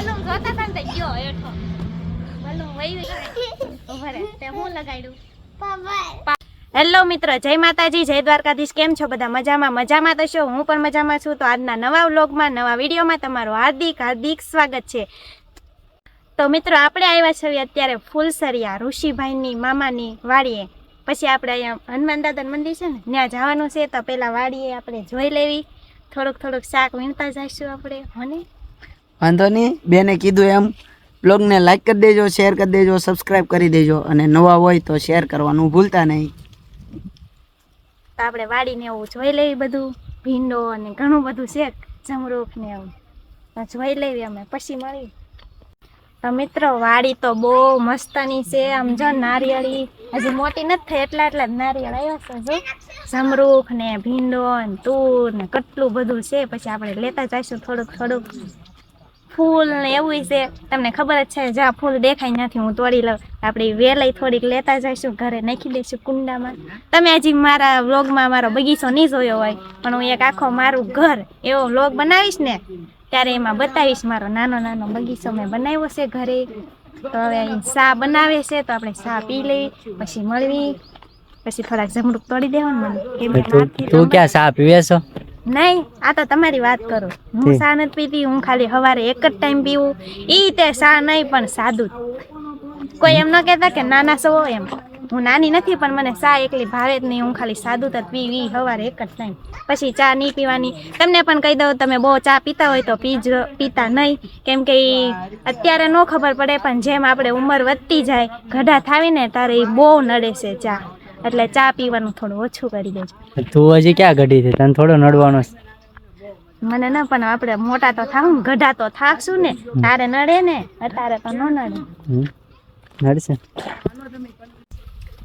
Balloon જોતા હતા ને ગયો હેઠો. બલૂન વહી ઊભા રહે તે હું લગાડ્યું? હેલો મિત્રો, જય માતાજી, જય દ્વારકાધીશ. કેમ છો બધા? મજામાં? મજામાં તો છો? હું પણ મજામાં છું. તો આજના નવા વ્લોગમાં, નવા વિડીયોમાં તમારું હાર્દિક હાર્દિક સ્વાગત છે. તો મિત્રો, આપણે આવ્યા છીએ અત્યારે ફૂલસરિયા ઋષિભાઈની મામાની વાડીએ. પછી આપણે અહીંયા હનુમાન દાદાનું મંદિર છે ને, ત્યાં જવાનું છે. તો પહેલાં વાડીએ આપણે જોઈ લેવી. થોડુંક થોડુંક શાક વીણતા જઈશું આપણે, હોને? વાંધો નહીં. બેને કીધું એમ, બ્લોગને લાઈક કરી દેજો શેર કરી દેજો સબસ્ક્રાઈબ કરી દેજો. અને નવા હોય તો શેર કરવાનું ભૂલતા નહીં. આપણે વાડીને એવું જોઈ લેવી બધું, ભીંડો અને ઘણું બધું છે, જમરૂખ ને એવું. જોઈ લેવી અમે, પછી મળી તો મિત્રો, વાડી તો બહુ મસ્તની છે. આમ જો નારિયેળી, હજી મોટી નથી થઈ, એટલા એટલા જ નારિયેળ આવ્યા છે, જો. જમરૂખ ને ભીંડો ને તૂર ને કેટલું બધું છે. પછી આપણે લેતા જઈશું થોડુંક થોડુંક. ફૂલ ને એવું છે. તમને ખબર જ છે જ્યાં ફૂલ દેખાય નથી હું તોડી લઉં. આપણે વેલાઈ થોડીક લેતા જઈશું ઘરે નાખી દઈશું કુંડામાં. તમે હજી મારા વ્લોગમાં મારો બગીચો નહીં જોયો હોય પણ હું એક આખો મારું ઘર એવો વ્લોગ બનાવીશ ને ત્યારે એમાં બતાવીશ મારો નાનો નાનો બગીચો મેં બનાવ્યો છે ઘરે. તો હવે અહીં ચા બનાવે છે તો આપણે સા પી લઈ પછી મળવી પછી થોડાક જમરૂક તોડી દેવાનું મને. તું ક્યાં સા પીવે છો? નહીં આ તો તમારી વાત કરો. હું શા ચા નથી પીતી? હું ખાલી સવારે એક જ ટાઈમ પીવું. ઈ તે ચા નહીં પણ સાદું. કોઈ એમ ન કહેતા કે નાના સો એમ. હું નાની નથી પણ મને ચા એકલી ભાવે જ નહીં. હું ખાલી સાદું જ પીવી સવારે એક જ ટાઈમ. પછી ચા નહીં પીવાની. તમને પણ કહી દઉં તમે બહુ ચા પીતા હોય તો પીજ પીતા નહીં. કેમ કે અત્યારે ન ખબર પડે પણ જેમ આપણે ઉંમર વધતી જાય ગઢા થાવીને તારે એ બહુ નડે છે ચા. એટલે ચા પીવાનું થોડું ઓછું કરી દેજો. તું હજી ક્યાં ઘડી છે? તને થોડો નડવાનો મને ના પણ આપણે મોટા તો થાવું ગઢા તો થાકશું ને. તારે નડે ને અત્યારે તો ન નડે. નડશે.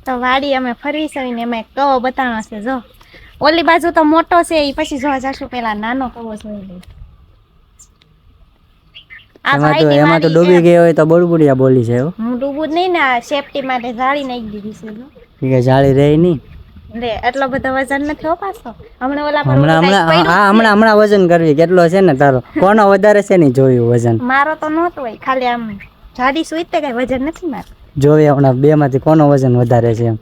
તો વાડી અમે ફરવી સવીને એમાં એક કવો બતાવવાનો છે જો. ઓલી બાજુ તો મોટો છે એ પછી જોવા જશું પેલા નાનો કવો જોઈ લઈએ. એમાં તો એમાં તો ડૂબી ગયો હોય તો બળબુડિયા બોલી છે હું. ડૂબું જ નહીં ને સેફટી માટે જાળી નાખી દીધી છે કે જાળી રહી નહીં રે એટલો બધો વજન નથી ઓપાસો હમણાં ઓલા હમણાં હમણાં હા હમણાં હમણાં વજન કરવી કેટલો છે ને તારો? કોનો વધારે છે ને જોયું વજન? મારો તો નહોતો હોય ખાલી આમ જાડી સુઈ તે કઈ વજન નથી મારું. જોઈએ હમણાં બે માંથી કોનો વજન વધારે છે એમ?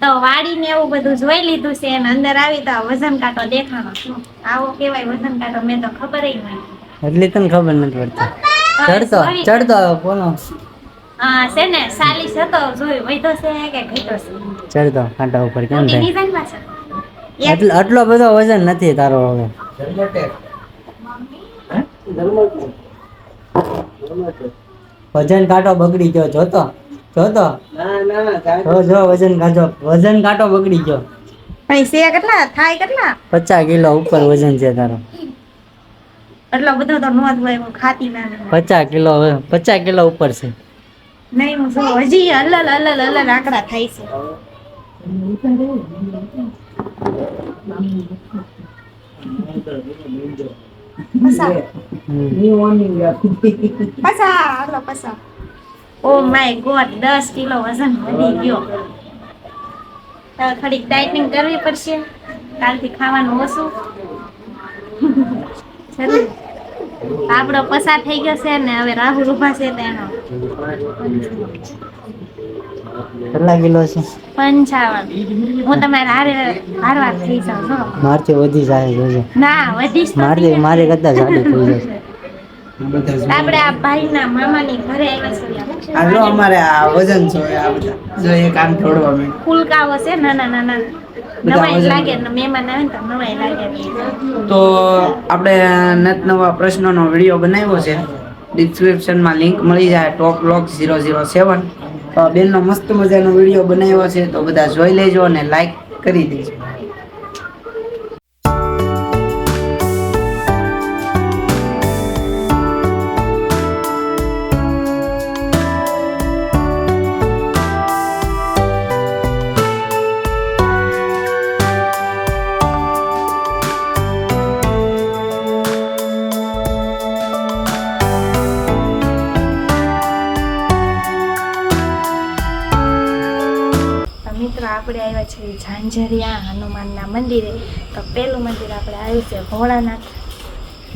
તો વાડી ને એવું બધું જોઈ લીધું છે અને અંદર આવી તો વજન કાંટો દેખાણો આવો કેવાય વજન કાંટો મેં તો ખબર નહીં એટલી તને ખબર નથી પડતી. ચડતો ચડતો કોનો? હા છે ને સાલીસ હતો જોયું વૈધો છે કે ઘટ્યો છે? ચડતો કાંટા ઉપર કેમ થાય? ડિઝાઇન આટલો બધો વજન નથી તારો હવે. વજન કાંટો બગડી ગયો જોતો? જોતો? જો જો વજન કાંટો વજન કાંટો બગડી ગયો. પણ છે કેટલા? થાય કેટલા? પચાસ કિલો ઉપર વજન છે તારો. એટલો બધો તો નોંધ હોય ખાતી ના પચાસ કિલો પચાસ કિલો ઉપર છે. નહીં, હું જો હજી અલલ અલલ અલલ આંકડા થાય છે. ઓ માય ગોડ, દસ કિલો વજન વધી ગયો. થોડીક ડાયટિંગ કરવી પડશે. કાલથી ખાવાનું ઓછું. આપણો પસાર થઈ ગયો છે ને હવે રાહુલ ઊભા છે તેનો કેટલા કિલો છે? પંચાવન. હું તમારે હારે હારવા થઈ જાઉં છો મારથી વધી જાય જોજો. ના વધી મારે મારી કરતા જાડી થઈ જશે. આપણે આ ભાઈના મામાની ઘરે આવ્યા છીએ આ જો અમારે આ વજન છે આ બધા. જો એક આમ થોડવા મેં ફૂલકાઓ છે નાના નાના. તો આપણે નત નવા પ્રશ્નોનો વીડિયો બનાવ્યો છે. ડિસ્ક્રિપ્શનમાં લિંક મળી જાય ટોપ લોક ઝીરો ઝીરો સેવન બેનનો મસ્ત મજાનો વીડિયો બનાવ્યો છે તો બધા જોઈ લેજો અને લાઈક કરી દેજો. મિત્રો, આપણે આવ્યા છીએ ઝાંઝરિયા હનુમાનના મંદિરે. તો પેલું મંદિર આપણે આવ્યું છે ભોળાનાથ.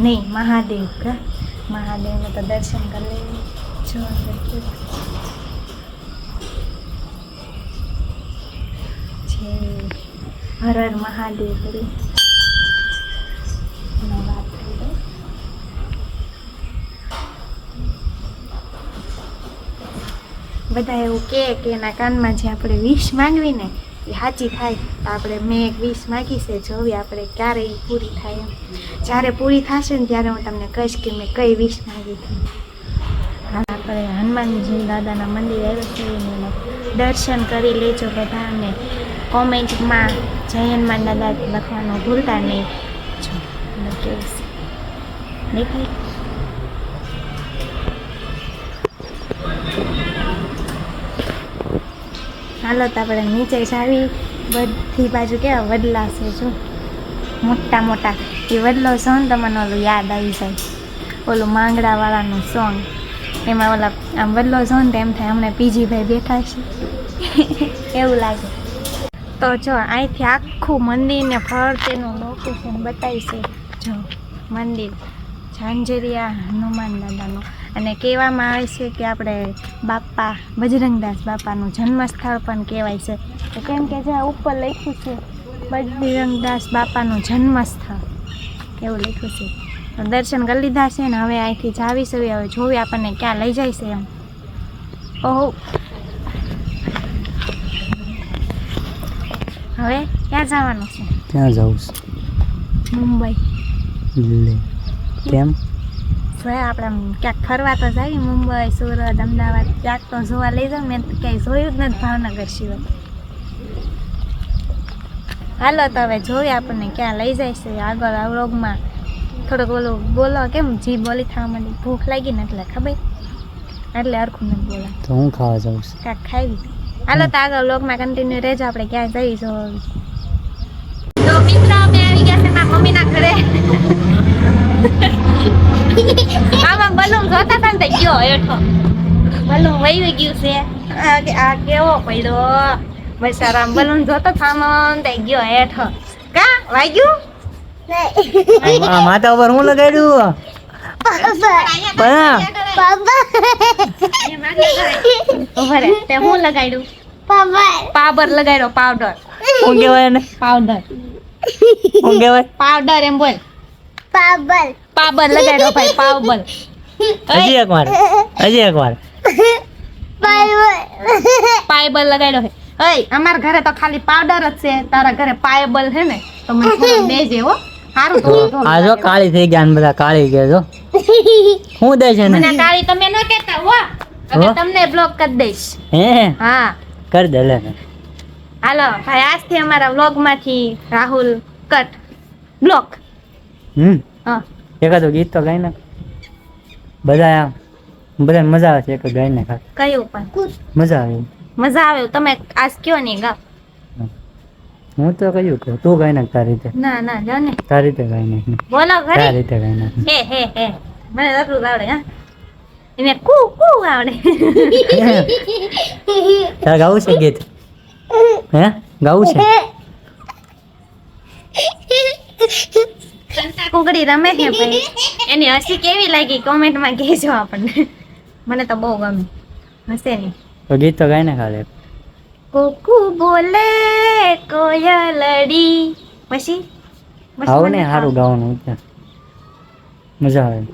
નહીં, મહાદેવ, કા? મહાદેવને તો દર્શન કરી લઈએ. જો હર હર મહાદેવ કરી અને વાત થઈ ગઈ. બધા એવું કહે કે એના કાનમાં જે આપણે વિશ માંગવી ને એ સાચી થાય, તો આપણે મેં એક વિશ માગી છે જોવી આપણે ક્યારે એ પૂરી થાય એમ. જ્યારે પૂરી થશે ને ત્યારે હું તમને કહીશ કે મેં કઈ વિશ માંગી હતી આપણે હનુમાનજી દાદાના મંદિર આવ્યો છે દર્શન કરી લેજો બધા અને કોમેન્ટમાં જય હનુમાન દાદા લખવાનું ભૂલતા નહીં. જો, અને હાલો તો આપણે નીચે જાવી. બધી બાજુ કેવા વડલા છે જો. મોટા મોટા. એ વડલો સોંગ તમને ઓલું યાદ આવી જાય. ઓલું માંગડાવાળાનું સોંગ એમાં ઓલા આમ વડલો સોંગ તો એમ થાય અમને પીજીભાઈ બેઠા છે. એવું લાગે. તો જો, અહીંથી આખું મંદિરને ફરતેનું લોકેશન બતાવીશ જો, મંદિર. ઝાંઝરિયા હનુમાન દાદાનું. અને કહેવામાં આવે છે કે આપણે બાપા બજરંગદાસ બાપાનું જન્મસ્થળ પણ કહેવાય છે. તો કેમ કે જ્યાં ઉપર લખ્યું છે બજરંગદાસ બાપાનું જન્મસ્થળ એવું લખ્યું છે. દર્શન કરી લીધા છે ને હવે અહીંથી જાવી સવી હવે જોવી આપણને ક્યાં લઈ જાય છે એમ. ઓહો. હવે ક્યાં જવાનું છે? ક્યાં જવું મુંબઈ. છે લે કેમ? જો આપણે ક્યાંક ફરવા તો જઈએ મુંબઈ સુરત અમદાવાદ ક્યાંક તો જોવા લઈ જાઉં. મેં ક્યાંય જોયું જ નથી ભાવનગર સિવાય. હાલો તો હવે જોઈએ આપણને ક્યાં લઈ જાય છે. આગળ આ રોગમાં થોડુંક ઓલું બોલો કેમ? જી બોલી થવા માંડી ભૂખ લાગી ને એટલે ખબર. એટલે હરખું નથી બોલા તો હું ખાવા જાઉં છું. કાંઈક ખાવી હાલો તો આગળ લોકમાં કન્ટિન્યુ રહેજો. આપણે ક્યાં જઈ જોવા તો મિત્રો અમે આવી ગયા છે મારા મમ્મીના ઘરે. બલૂન જોતા હતા ને ગયો હેઠો. બલૂન વહી ગયું છે. આ કેવો પડ્યો? બસારામ બલૂન જોતો થામન તો ગયો હેઠો. કા? વાગ્યું? માથા ઉપર હું લગાડ્યું? પણ ઊભા રે તે હું લગાડ્યું? પાવડર લગાડ્યો પાવડર. કહેવાય એને? પાવડર. કહેવાય? પાવડર એમ બોલ. પાવર લગાડ્યો ભાઈ પાવર હજી એકવાર. હજી એકવાર. પાયબલ લગાડ્યો છે. ઓય અમાર ઘરે તો ખાલી પાવડર જ છે. તારા ઘરે પાયબલ છે ને તો મને થોડું દેજે હો. સારું તો આ જો કાળી થઈ ગયા બધા કાળી ગયા જો. હું દે છે મને કાળી તમે ન કહેતા હો. હવે તમને બ્લોક કરી દઈશ. હે? હા. કર દે લે. હાલો ભાઈ આજથી અમારા વ્લોગમાંથી રાહુલ કટ બ્લોક હમ. હા. એકાદો ગીત તો ગાઈ નાખ. બધા આમ બધા મજા આવે છે એક ગાઈ ને ખાસ. કયું પણ? મજા આવે મજા આવે તમે આજ કયો નહીં ગાવ? હું તો કહ્યું કે તું ગાય નાખ તારી રીતે. ના ના જો ને. તારી રીતે ગાય નાખ. બોલો તારી રીતે ગાય નાખ. હે હે હે. મને જ આવડે હા? એને કુ કુ આવડે. તારે ગાવું છે ગીત? હે? ગાવું છે? કુકડી રમે છે ભાઈ એની હસી કેવી લાગી? કોમેન્ટમાં કહેજો આપણને. મને તો બહુ ગમે. હસે નહીં. તો ગીત તો ગાઈ નાખ હાલે કુકુ બોલે કોયલડી પછી? આવો ને સારું ગાવાનું મજા આવે.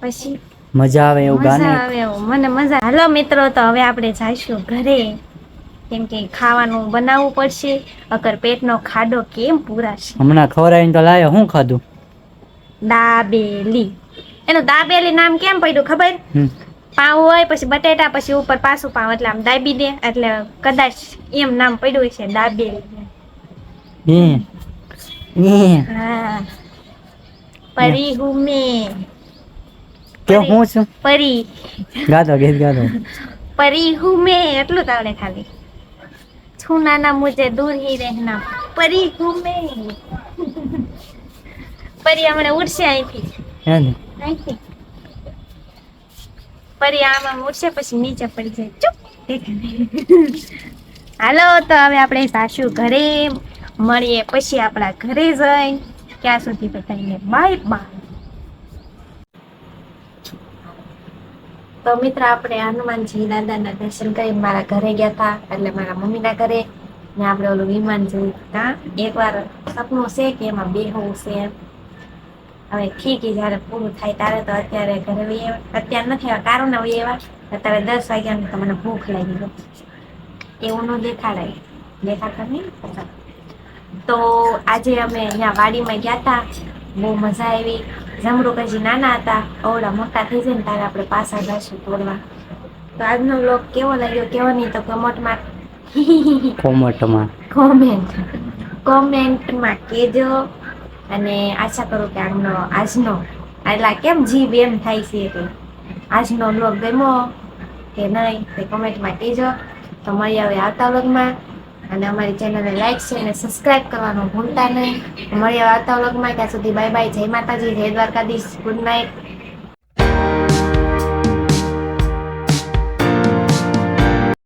પછી? મજા આવે એવું મજા ગાને. આવે એવું. મને મજા હાલો મિત્રો તો હવે આપણે જઈશું ઘરે. કેમ કે ખાવાનું બનાવવું પડશે. અગર પેટનો ખાડો કેમ પૂરાશે? હમણાં ખવરાઈને તો લાયો શું ખાધું? દાબેલી. એનું દાબેલી નામ કેમ પડ્યું ખબર? પાવ હોય પછી બટેટા પછી ઉપર પાછું પાવ એટલે આમ દાબી દે. એટલે કદાચ એમ નામ પડ્યું છે દાબેલી. હા. પરી હુમે કે હું છું? પરી. ગાતો ગીત ગાતો પરી હું મેં. એટલું જ આવડે ખાલી. છું નાના મુજે દૂર હી રહેના પરી હું મેં પરી હમણાં ઉડશે અહીંથી. હે ને અહીંથી. પરી આમાં ઉડશે પછી નીચે પડી જાય. ચૂપ. હાલો તો હવે આપણે સાસુ ઘરે મળીએ. પછી આપણા ઘરે જઈ. ત્યાં સુધી બધાને બાય બાય તો મિત્ર આપણે હનુમાનજી દાદાના દર્શન કરી મારા ઘરે ગયા હતા. એટલે મારા મમ્મીના ઘરે ને આપણે ઓલું વિમાન જોયું ત્યાં એકવાર સપનું છે કે એમાં બેહવું છે. હવે ઠીક જ્યારે પૂરું થાય ત્યારે તો અત્યારે ઘરે વહી અત્યારે નથી આવ્યા કારોના વહી એવા અત્યારે દસ વાગ્યાની તો મને ભૂખ લાગી ગઈ. એવું ન દેખાડાય. દેખાતા નહીં? તો આજે અમે અહીંયા વાડીમાં ગયા હતા. બહુ મજા આવી. જમરૂક કઈ નાના હતા અવડા મોટા થઈ જાય ને ત્યારે આપણે પાછા જશું તોડવા. તો આજનો બ્લોગ કેવો લાગ્યો? કેવો નહીં તો કમોટમાં કોમટમાં કોમેન્ટ કોમેન્ટમાં કહેજો. અને આશા કરું કે આજનો આજનો એટલે કેમ જીભ એમ થાય છે કે આજનો બ્લોગ ગમ્યો કે નહીં તે કોમેન્ટમાં કહેજો. તો મળી આવે આવતા વ્લોગમાં અને અમારી ચેનલને લાઈક છે અને સબસ્ક્રાઇબ કરવાનું ભૂલતા નહીં. મળીએ આવતા વ્લોગમાં ત્યાં સુધી બાય બાય જય માતાજી, જય દ્વારકાધીશ. Good night